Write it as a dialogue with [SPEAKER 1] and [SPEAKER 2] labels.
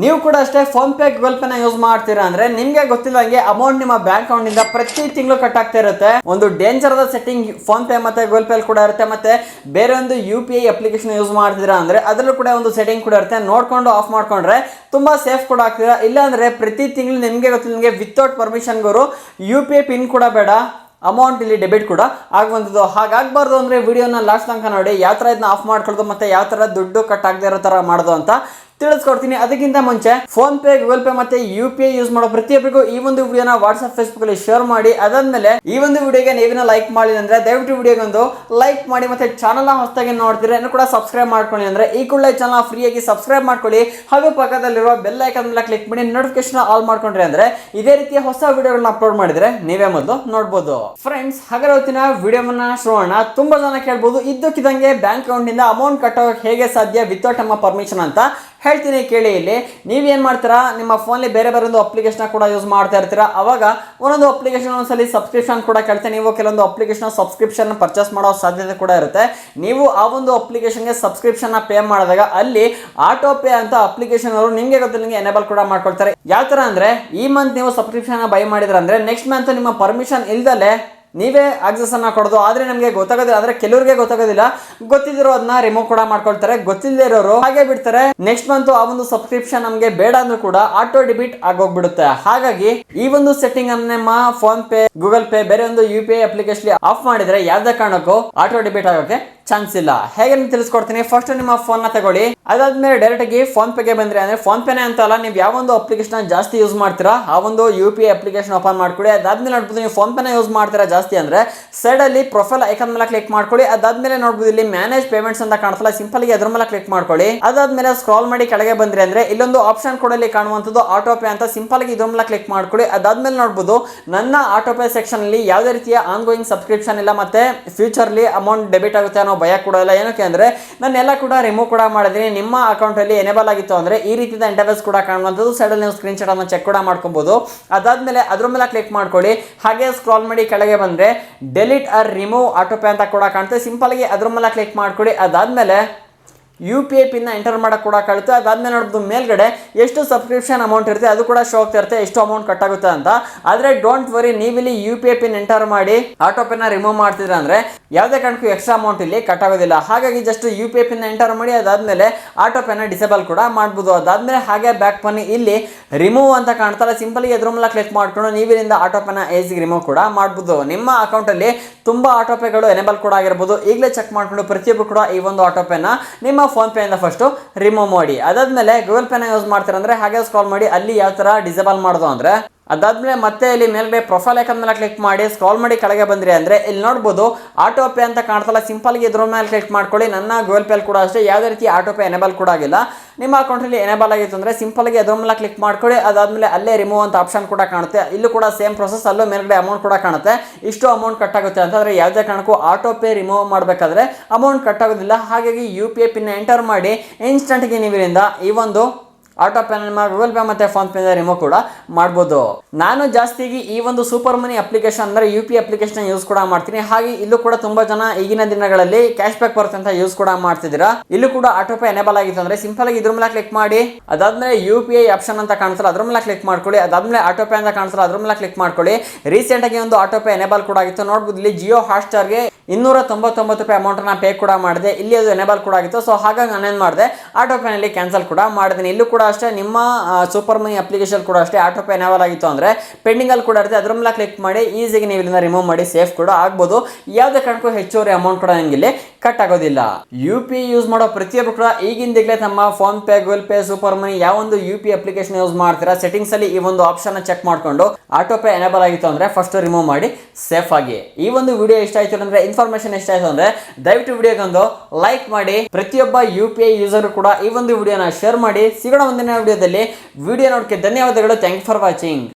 [SPEAKER 1] ನೀವು ಕೂಡ ಅಷ್ಟೇ ಫೋನ್ ಪೇ ಗೂಗಲ್ ಪೇನ ಯೂಸ್ ಮಾಡ್ತೀರಾ ಅಂದ್ರೆ ನಿಮ್ಗೆ ಗೊತ್ತಿಲ್ಲಂಗೆ ಅಮೌಂಟ್ ನಿಮ್ಮ ಬ್ಯಾಂಕ್ ಅಕೌಂಟ್ ಇಂದ ಪ್ರತಿ ತಿಂಗಳು ಕಟ್ ಆಗ್ತಾ ಇರುತ್ತೆ. ಒಂದು ಡೇಂಜರ್ ಆದ ಸೆಟ್ಟಿಂಗ್ ಫೋನ್ ಪೇ ಮತ್ತೆ ಗೂಗಲ್ ಪೇ ಕೂಡ ಇರುತ್ತೆ. ಮತ್ತೆ ಬೇರೆ ಒಂದು U P I application use ಮಾಡ್ತೀರಾ ಅಂದ್ರೆ ಅದರಲ್ಲೂ ಕೂಡ ಒಂದು ಸೆಟ್ಟಿಂಗ್ ಕೂಡ ಇರುತ್ತೆ. ನೋಡ್ಕೊಂಡು ಆಫ್ ಮಾಡ್ಕೊಂಡ್ರೆ ತುಂಬಾ ಸೇಫ್ ಕೂಡ ಆಗ್ತೀರಾ. ಇಲ್ಲ ಅಂದ್ರೆ ಪ್ರತಿ ತಿಂಗಳು ನಿಮ್ಗೆ ಗೊತ್ತಿಲ್ಲ, ನಿಮಗೆ ವಿತೌಟ್ ಪರ್ಮಿಷನ್ಗವರು ಯು ಪಿ ಐ ಪಿನ್ ಕೂಡ ಬೇಡ ಅಮೌಂಟ್ ಇಲ್ಲಿ ಡೆಬಿಟ್ ಕೂಡ ಆಗುವಂಥದ್ದು. ಹಾಗಾಗಬಾರ್ದು ಅಂದರೆ ವಿಡಿಯೋನ ಲಾಸ್ಟ್ ತನಕ ನೋಡಿ, ಯಾವ ಥರ ಇದನ್ನ ಆಫ್ ಮಾಡ್ಕೊಳ್ಳೋದು ಮತ್ತೆ ಯಾವ ಥರ ದುಡ್ಡು ಕಟ್ ಆಗದೆ ಇರೋ ಥರ ಮಾಡೋದು ಅಂತ ತಿಳಿಸ್ಕೊಡ್ತೀನಿ. ಅದಕ್ಕಿಂತ ಮುಂಚೆ ಫೋನ್ ಪೇ ಗೂಗಲ್ ಪೇ ಮತ್ತೆ ಯು ಪಿ ಐ ಯೂಸ್ ಮಾಡೋ ಪ್ರತಿಯೊಬ್ಬರಿಗೂ ಈ ಒಂದು ವಿಡಿಯೋನ ವಾಟ್ಸ್ಆಪ್ ಫೇಸ್ಬುಕ್ ಅಲ್ಲಿ ಶೇರ್ ಮಾಡಿ. ಅದಾದ್ಮೇಲೆ ಈ ಒಂದು ವಿಡಿಯೋಗೆ ನೀವಿನ ಲೈಕ್ ಮಾಡಿ ಅಂದ್ರೆ ದಯವಿಟ್ಟು ವಿಡಿಯೋಗೆ ಒಂದು ಲೈಕ್ ಮಾಡಿ ಮತ್ತೆ ಚಾನಲ್ ಹೊಸದಾಗಿ ನೋಡ್ತೀರಾ ಕೂಡ ಸಬ್ಸ್ಕ್ರೈಬ್ ಮಾಡ್ಕೊಳ್ಳಿ ಅಂದ್ರೆ ಈ ಕೂಡಲೇ ಚಾನಲ್ ಫ್ರೀಯಾಗಿ ಸಬ್ಸ್ಕ್ರೈಬ್ ಮಾಡ್ಕೊಳ್ಳಿ. ಹಾಗೂ ಪಕ್ಕದಲ್ಲಿರುವ ಬೆಲ್ ಐಕನ್ ಮೇಲೆ ಕ್ಲಿಕ್ ಮಾಡಿ ನೋಟಿಫಿಕೇಶನ್ ಆಲ್ ಮಾಡ್ಕೊಂಡ್ರೆ ಅಂದ್ರೆ ಇದೇ ರೀತಿಯ ಹೊಸ ವಿಡಿಯೋಗಳನ್ನ ಅಪ್ಲೋಡ್ ಮಾಡಿದ್ರೆ ನೀವೇ ಮೊದಲು ನೋಡ್ಬೋದು. ಫ್ರೆಂಡ್ಸ್ ಹಾಗಾದ್ರೆ ಇವತ್ತಿನ ವಿಡಿಯೋವನ್ನ ಶೋಣ ತುಂಬಾ ಜನ ಕೇಳ್ಬೋದು. ಇದ್ದಕ್ಕಿದಂಗೆ ಬ್ಯಾಂಕ್ ಅಕೌಂಟ್ನಿಂದ ಅಮೌಂಟ್ ಕಟ್ಟೋಕೆ ಹೇಗೆ ಸಾಧ್ಯ ವಿತೌಟ್ ನಮ್ಮ ಪರ್ಮಿಷನ್ ಅಂತ. ಹೇಳ್ತೀನಿ ಕೇಳಿ ಇಲ್ಲಿ. ನೀವೇನು ಮಾಡ್ತೀರಾ? ನಿಮ್ಮ ಫೋನಲ್ಲಿ ಬೇರೆ ಬೇರೆ ಒಂದು ಅಪ್ಲಿಕೇಶನ್ ಕೂಡ ಯೂಸ್ ಮಾಡ್ತಾ ಇರ್ತೀರಾ? ಅವಾಗ ಒಂದೊಂದು ಅಪ್ಲಿಕೇಶನ್ ಒಂದ್ಸಲ ಸಬ್ಸ್ಕ್ರಿಪ್ಷನ್ ಕೂಡ ಕೇಳ್ತೀನಿ. ನೀವು ಕೆಲವೊಂದು ಅಪ್ಲಿಕೇಶನ್ ಸಬ್ಸ್ಕ್ರಿಪ್ಷನ್ ಪರ್ಚೇಸ್ ಮಾಡೋ ಸಾಧ್ಯತೆ ಕೂಡ ಇರುತ್ತೆ. ನೀವು ಆ ಒಂದು ಅಪ್ಲಿಕೇಶನ್ಗೆ ಸಬ್ಸ್ಕ್ರಿಪ್ಷನ್ ಪೇ ಮಾಡಿದಾಗ ಅಲ್ಲಿ ಆಟೋ ಪೇ ಅಂತ ಅಪ್ಲಿಕೇಶನ್ ಅವರು ನಿಮಗೆ ಗೊತ್ತಿಲ್ಲ ನಿಮಗೆ ಎನೇಬಲ್ ಕೂಡ ಮಾಡ್ಕೊಳ್ತಾರೆ. ಯಾವ ಥರ ಅಂದರೆ, ಈ ಮಂತ್ ನೀವು ಸಬ್ಸ್ಕ್ರಿಪ್ಷನ್ ಬೈ ಮಾಡಿದ್ರೆ ಅಂದರೆ ನೆಕ್ಸ್ಟ್ ಮಂತ್ ನಿಮ್ಮ ಪರ್ಮಿಷನ್ ಇಲ್ದಲೆ ನೀವೇ ಆಕ್ಸಸ್ ಅನ್ನ ಕೊಡೋದು, ಆದ್ರೆ ನಮಗೆ ಗೊತ್ತಾಗೋದಿಲ್ಲ, ಆದ್ರೆ ಕೆಲವರಿಗೆ ಗೊತ್ತಾಗೋದಿಲ್ಲ. ಗೊತ್ತಿದ್ರು ಅದನ್ನ ರಿಮೂವ್ ಕೂಡ ಮಾಡ್ಕೊಳ್ತಾರೆ ಗೊತ್ತಿಲ್ಲದೆ ಇರೋರು ಹಾಗೆ ಬಿಡ್ತಾರೆ. ನೆಕ್ಸ್ಟ್ ಮಂತ್ ಆ ಒಂದು ಸಬ್ಸ್ಕ್ರಿಪ್ಷನ್ ನಮಗೆ ಬೇಡ ಅಂದ್ರೂ ಕೂಡ ಆಟೋ ಡೆಬಿಟ್ ಆಗೋಗ್ಬಿಡುತ್ತೆ. ಹಾಗಾಗಿ ಈ ಒಂದು ಸೆಟ್ಟಿಂಗ್ ಅನ್ನ ಫೋನ್ ಪೇ ಗೂಗಲ್ ಪೇ ಬೇರೆ ಒಂದು U P I application off ಮಾಡಿದ್ರೆ ಯಾವ್ದೇ ಕಾರಣಕ್ಕೂ ಆಟೋ ಡೆಬಿಟ್ ಆಗೋಕೆ ಚಾನ್ಸ್ ಇಲ್ಲ. ಹೇಗೆ ನಾನು ತಿಳಿಸ್ಕೊಡ್ತೀನಿ. ಫಸ್ಟ್ ನಿಮ್ಮ ಫೋನ್ನ ತಗೊಳ್ಳಿ. ಅದಾದ್ಮೇಲೆ ಡೈರೆಕ್ಟ್ ಆಗಿ ಫೋನ್ ಪೇಗೆ ಬಂದ್ರೆ ಅಂದ್ರೆ ಫೋನ್ ಪೇನೆ ಅಂತ ಅಲ್ಲ, ನೀವು ಯಾವ ಒಂದು ಅಪ್ಲಿಕೇಶನ್ ಜಾಸ್ತಿ ಯೂಸ್ ಮಾಡ್ತೀರಾ, ಆ ಒಂದು U P I application open ಮಾಡ್ಕೊಳ್ಳಿ ಅದಾದ್ಮೇಲೆ ನೋಡ್ಬೋದು ನೀವು ಫೋನ್ ಪೇನ ಯೂಸ್ ಮಾಡ್ತೀರಾ ಜಾಸ್ತಿ ಅಂದ್ರೆ ಸೈಡ್ ಅಲ್ಲಿ ಪ್ರೊಫೈಲ್ ಐಕನ್ ಮೇಲೆ ಕ್ಲಿಕ್ ಮಾಡ್ಕೊಳ್ಳಿ ಅದಾದ್ಮೇಲೆ ನೋಡ್ಬೋದು ಇಲ್ಲಿ ಮ್ಯಾನೇಜ್ ಪೇಮೆಂಟ್ಸ್ ಅಂತ ಕಾಣ್ತಲ್ಲ ಸಿಂಪಲ್ಗೆ ಅದ್ರ ಮೇಲೆ ಕ್ಲಿಕ್ ಮಾಡ್ಕೊಳ್ಳಿ ಅದಾದ್ಮೇಲೆ ಸ್ಕ್ರಾಲ್ ಮಾಡಿ ಕೆಳಗೆ ಬಂದ್ರೆ ಅಂದ್ರೆ, ಇಲ್ಲೊಂದು ಆಪ್ಷನ್ ಕೂಡ ಇಲ್ಲಿ ಕಾಣುವಂಥದ್ದು ಆಟೋ ಪೇ ಅಂತ ಸಿಂಪಲ್ಗೆ ಇದ್ರ ಮೇಲೆ ಕ್ಲಿಕ್ ಮಾಡ್ಕೊಳ್ಳಿ ಅದಾದ್ಮೇಲೆ ನೋಡ್ಬೋದು ನನ್ನ ಆಟೋ ಪೇ ಸೆಕ್ಷನ್ ಅಲ್ಲಿ ಯಾವುದೇ ರೀತಿಯ ಆನ್ ಗೋಯಿಂಗ್ ಸಬ್ಸ್ಕ್ರಿಪ್ಷನ್ ಇಲ್ಲ, ಮತ್ತೆ ಫ್ಯೂಚರ್ಲಿ ಅಮೌಂಟ್ ಡೆಬಿಟ್ ಆಗುತ್ತೆ ಅನ್ನೋ ಭಯ ಕೂಡ ಇಲ್ಲ. ಏನಕ್ಕೆ ಅಂದರೆ ನಾನೆಲ್ಲ ಕೂಡ ರಿಮೂವ್ ಕೂಡ ಮಾಡಿದ್ದೀನಿ ನಿಮ್ಮ ಅಕೌಂಟಲ್ಲಿ ಎನೇಬಲ್ ಆಗಿತ್ತು ಅಂದರೆ ಈ ರೀತಿಯ ಇಂಟರ್ವೆಸ್ ಕೂಡ ಕಾಣುವಂಥದ್ದು. ಸೈಡಲ್ಲಿ ನೀವು ಸ್ಕ್ರೀನ್ ಶಾಟ್ ಅನ್ನು ಚೆಕ್ ಕೂಡ ಮಾಡ್ಕೊಬೋದು. ಅದಾದಮೇಲೆ ಅದ್ರ ಮೇಲೆ ಕ್ಲಿಕ್ ಮಾಡ್ಕೊಳ್ಳಿ. ಹಾಗೆ ಸ್ಕ್ರಾಲ್ ಮಾಡಿ ಕೆಳಗೆ ಬಂದರೆ delete or remove auto pay ಅಂತ ಕೂಡ ಕಾಣುತ್ತೆ ಸಿಂಪಲ್ಗೆ ಅದ್ರ ಮೇಲೆ ಕ್ಲಿಕ್ ಮಾಡ್ಕೊಳ್ಳಿ. ಅದಾದ್ಮೇಲೆ ಯು ಪಿ ಐ ಪಿನ್ನ ಎಂಟರ್ ಮಾಡೋಕ್ಕೆ ಕೂಡ ಕಳುತ್ತೆ ಅದಾದಮೇಲೆ ನೋಡ್ಬೋದು ಮೇಲ್ಗಡೆ ಎಷ್ಟು ಸಬ್ಸ್ಕ್ರಿಪ್ಷನ್ ಅಮೌಂಟ್ ಇರುತ್ತೆ ಅದು ಕೂಡ ಶೋ ಆಗ್ತಾ ಇರುತ್ತೆ, ಎಷ್ಟು ಅಮೌಂಟ್ ಕಟ್ಟಾಗುತ್ತೆ ಅಂತ. ಆದರೆ ಡೋಂಟ್ ವರಿ ನೀವಿಲ್ಲಿ U P I pin enter ಮಾಡಿ ಆಟೋ ಪೇನ ರಿಮೂವ್ ಮಾಡ್ತಿದ್ರೆ ಅಂದರೆ ಯಾವುದೇ ಕಾರಣಕ್ಕೂ ಎಕ್ಸ್ಟ್ರಾ ಅಮೌಂಟ್ ಇಲ್ಲಿ ಕಟ್ಟಾಗೋದಿಲ್ಲ ಹಾಗಾಗಿ ಜಸ್ಟ್ ಯು ಪಿ ಐ ಪಿನ್ನ ಎಂಟರ್ ಮಾಡಿ, ಅದಾದಮೇಲೆ ಆಟೋ ಪೇನ ಡಿಸೇಬಲ್ ಕೂಡ ಮಾಡ್ಬೋದು. ಅದಾದಮೇಲೆ ಹಾಗೆ ಬ್ಯಾಕ್ ಬನ್ನಿ ಇಲ್ಲಿ ರಿಮೂವ್ ಅಂತ ಕಾಣ್ತಲ್ಲ. ಸಿಂಪಲ್ ಎದ್ರ ಮೇಲೆ ಕ್ಲಿಕ್ ಮಾಡ್ಕೊಂಡು ನೀವಿಲ್ಲಿಂದ ಆಟೋ ಪೇನ ಏಜಿಗೆ ರಿಮೂವ್ ಕೂಡ ಮಾಡ್ಬೋದು. ನಿಮ್ಮ ಅಕೌಂಟಲ್ಲಿ ತುಂಬ ಆಟೋ ಪೇಗಳು ಎನೇಬಲ್ ಕೂಡ ಆಗಿರ್ಬೋದು. ಈಗಲೇ ಚೆಕ್ ಮಾಡಿಕೊಂಡು ಪ್ರತಿಯೊಬ್ಬರು ಕೂಡ ಈ ಒಂದು ಆಟೋ ಪೇನ ನಿಮ್ಮ ಫೋನ್ ಫಸ್ಟು ರಿಮೂವ್ ಮಾಡಿ. ಅದಾದ್ಮೇಲೆ ಗೂಗಲ್ ಪೇನ ಯೂಸ್ ಮಾಡ್ತಾರೆ ಅಂದ್ರೆ ಹಾಗೆ ಸ್ಕ್ರಾಲ್ ಮಾಡಿ, ಅಲ್ಲಿ ಯಾವ ಥರ ಡಿಸೇಬಲ್ ಮಾಡೋದು ಅಂದ್ರೆ ಅದಾದ್ಮೇಲೆ ಮತ್ತೆ ಇಲ್ಲಿ ಮೇಲ್ಗಡೆ ಪ್ರೊಫೈಲ್ ಐಕನ್ ಮೇಲೆ ಕ್ಲಿಕ್ ಮಾಡಿ ಸ್ಕ್ರಾಲ್ ಮಾಡಿ ಕೆಳಗೆ ಬಂದ್ರಿ ಅಂದರೆ ಇಲ್ಲಿ ನೋಡ್ಬೋದು ಆಟೋ ಪೇ ಅಂತ ಕಾಣ್ತಲ್ಲ ಸಿಂಪಲ್ಗೆ ಇದ್ರ ಮೇಲೆ ಕ್ಲಿಕ್ ಮಾಡ್ಕೊಳ್ಳಿ. ನನ್ನ ಗೂಗಲ್ ಪೇಲ್ ಕೂಡ ಅಷ್ಟೇ, ಯಾವುದೇ ರೀತಿ ಆಟೋ ಪೇ ಎನೇಬಲ್ ಕೂಡ ಆಗಿಲ್ಲ. ನಿಮ್ಮ ಅಕೌಂಟಲ್ಲಿ ಎನೇಬಲ್ ಆಗಿತ್ತು ಅಂದ್ರೆ ಸಿಂಪಲ್ಗೆ ಅದ್ರ ಮೇಲೆ ಕ್ಲಿಕ್ ಮಾಡ್ಕೊಳ್ಳಿ. ಅದಾದ್ಮೇಲೆ ಅಲ್ಲೇ ರಿಮೂವ್ ಅಂತ ಆಪ್ಷನ್ ಕೂಡ ಕಾಣುತ್ತೆ. ಇಲ್ಲೂ ಕೂಡ ಸೇಮ್ ಪ್ರೊಸೆಸ್ ಅಲ್ಲೂ ಮೇಲ್ಗಡೆ ಅಮೌಂಟ್ ಕೂಡ ಕಾಣುತ್ತೆ. ಇಷ್ಟು ಅಮೌಂಟ್ ಕಟ್ ಆಗುತ್ತೆ ಅಂತಂದ್ರೆ ಯಾವುದೇ ಕಾರಣಕ್ಕೂ ಆಟೋ ಪೇ ರಿಮೂವ್ ಮಾಡಬೇಕಾದ್ರೆ ಅಮೌಂಟ್ ಕಟ್ ಆಗೋದಿಲ್ಲ. ಹಾಗಾಗಿ U P I pin enter ಮಾಡಿ ಇನ್ಸ್ಟಂಟ್ಗೆ ನೀವಿರಿಂದ ಈ ಒಂದು ಆಟೋ ಪೇ ನಿಮ್ಮ ಗೂಗಲ್ ಪೇ ಮತ್ತು ಫೋನ್ ಪೇ ರಿಮೂವ್ ಕೂಡ ಮಾಡ್ಬೋದು. ನಾನು ಜಾಸ್ತಿ ಈ ಒಂದು ಸೂಪರ್ ಮನಿ ಅಪ್ಲಿಕೇಶನ್ ಅಂದರೆ ಯು ಪಿ ಅಪ್ಲಿಕೇಶನ್ ಯೂಸ್ ಕೂಡ ಮಾಡ್ತೀನಿ. ಹಾಗೆ ಇಲ್ಲೂ ಕೂಡ ತುಂಬ ಜನ ಈಗಿನ ದಿನಗಳಲ್ಲಿ ಕ್ಯಾಶ್ ಬ್ಯಾಕ್ ಬರುತ್ತೆ ಅಂತ ಯೂಸ್ ಕೂಡ ಮಾಡ್ತಿದ್ದೀರಾ. ಇಲ್ಲೂ ಕೂಡ ಆಟೋ ಪೇ ಎನೇಬಲ್ ಆಗಿತ್ತು ಅಂದರೆ ಸಿಂಪಲ್ ಆಗಿ ಇದ್ರ ಮೇಲೆ ಕ್ಲಿಕ್ ಮಾಡಿ. ಅದಾದ್ಮೇಲೆ ಯು ಪಿ ಐ ಆಪ್ಷನ್ ಅಂತ ಕಾಣಿಸಲ್ಲ ಅದ್ರ ಮೇಲೆ ಕ್ಲಿಕ್ ಮಾಡ್ಕೊಳ್ಳಿ. ಅದಾದ್ಮೇಲೆ ಆಟೋ ಪೇ ಅಂತ ಕಾಣಿಸಲ್ಲ ಅದ್ರ ಮೇಲೆ ಕ್ಲಿಕ್ ಮಾಡ್ಕೊಳ್ಳಿ. ರೀಸೆಂಟ್ ಆಗಿ ಒಂದು ಆಟೋ ಪೇ ಎನೇಬಲ್ ಕೂಡ ಆಗಿತ್ತು. ನೋಡ್ಬೋದು ಇಲ್ಲಿ ಜಿಯೋ ಹಾಟ್ಸ್ಟಾರ್ಗೆ ಇನ್ನೂರ ತೊಂಬತ್ತೊಂಬತ್ತು ರೂಪಾಯಿ ಅಮೌಂಟ್ನ ಪೇ ಕೂಡ ಮಾಡಿದೆ. ಇಲ್ಲಿ ಅದು ಎನೇಬಲ್ ಕೂಡ ಆಗಿತ್ತು. ಸೊ ಹಾಗಾಗಿ ನಾನೇನು ಮಾಡಿದೆ? ಆಟೋ ಪೇನಲ್ಲಿ ಕ್ಯಾನ್ಸಲ್ ಕೂಡ ಮಾಡಿದ್ದೀನಿ. ಇಲ್ಲೂ ಕೂಡ ಅಷ್ಟೇ, ನಿಮ್ಮ ಸೂಪರ್ ಮನಿ ಅಪ್ಲಿಕೇಶನ್ ಕೂಡ ಅಷ್ಟೇ ಆಟೋ ಪೇ ಎನೇಬಲ್ ಆಗಿತ್ತು ಅಂದರೆ ಪೆಂಡಿಂಗಲ್ಲಿ ಕೂಡ ಇರುತ್ತೆ. ಅದ್ರ ಮೇಲೆ ಕ್ಲಿಕ್ ಮಾಡಿ ಈಸಿಗೆ ನೀವು ಇಲ್ಲಿಂದ ರಿಮೂವ್ ಮಾಡಿ ಸೇಫ್ ಕೂಡ ಆಗ್ಬೋದು. ಯಾವುದೇ ಕಾರಣಕ್ಕೂ ಹೆಚ್ಚುವರಿ ಅಮೌಂಟ್ ಕೂಡ ನಿಮಗೆ ಇಲ್ಲಿ ಕಟ್ ಆಗೋದಿಲ್ಲ ಯು ಪಿ ಯೂಸ್ ಮಾಡೋ ಪ್ರತಿಯೊಬ್ಬರು ಕೂಡ ಈಗಿಂದಲೇ ತಮ್ಮ PhonePe Google Pay super money ಯಾವ ಒಂದು ಯು ಪಿ ಅಪ್ಲಿಕೇಶನ್ ಯೂಸ್ ಮಾಡ್ತೀರಾ ಸೆಟ್ಟಿಂಗ್ಸ್ ಅಲ್ಲಿ ಈ ಒಂದು ಆಪ್ಷನ್ ಚೆಕ್ ಮಾಡ್ಕೊಂಡು ಆಟೋ ಪೇ ಎನೇಬಲ್ ಆಗಿತ್ತು ಅಂದ್ರೆ ಫಸ್ಟ್ ರಿಮೂವ್ ಮಾಡಿ ಸೇಫ್ ಆಗಿ. ಈ ಒಂದು ವಿಡಿಯೋ ಇಷ್ಟ ಆಯ್ತು ಅಂದ್ರೆ ಇನ್ಫಾರ್ಮೇಶನ್ ಇಷ್ಟ ಆಯ್ತು ಅಂದ್ರೆ, ದಯವಿಟ್ಟು ವಿಡಿಯೋಗೊಂದು ಲೈಕ್ ಮಾಡಿ, ಪ್ರತಿಯೊಬ್ಬ ಯು ಪಿ ಐ ಯೂಸರ್ ಕೂಡ ಈ ಒಂದು ವಿಡಿಯೋನ ಶೇರ್ ಮಾಡಿ. ಸಿಗೋಣ ಒಂದಿನ ವಿಡಿಯೋದಲ್ಲಿ ವಿಡಿಯೋ ನೋಡಕ್ಕೆ ಧನ್ಯವಾದಗಳು. Thank for watching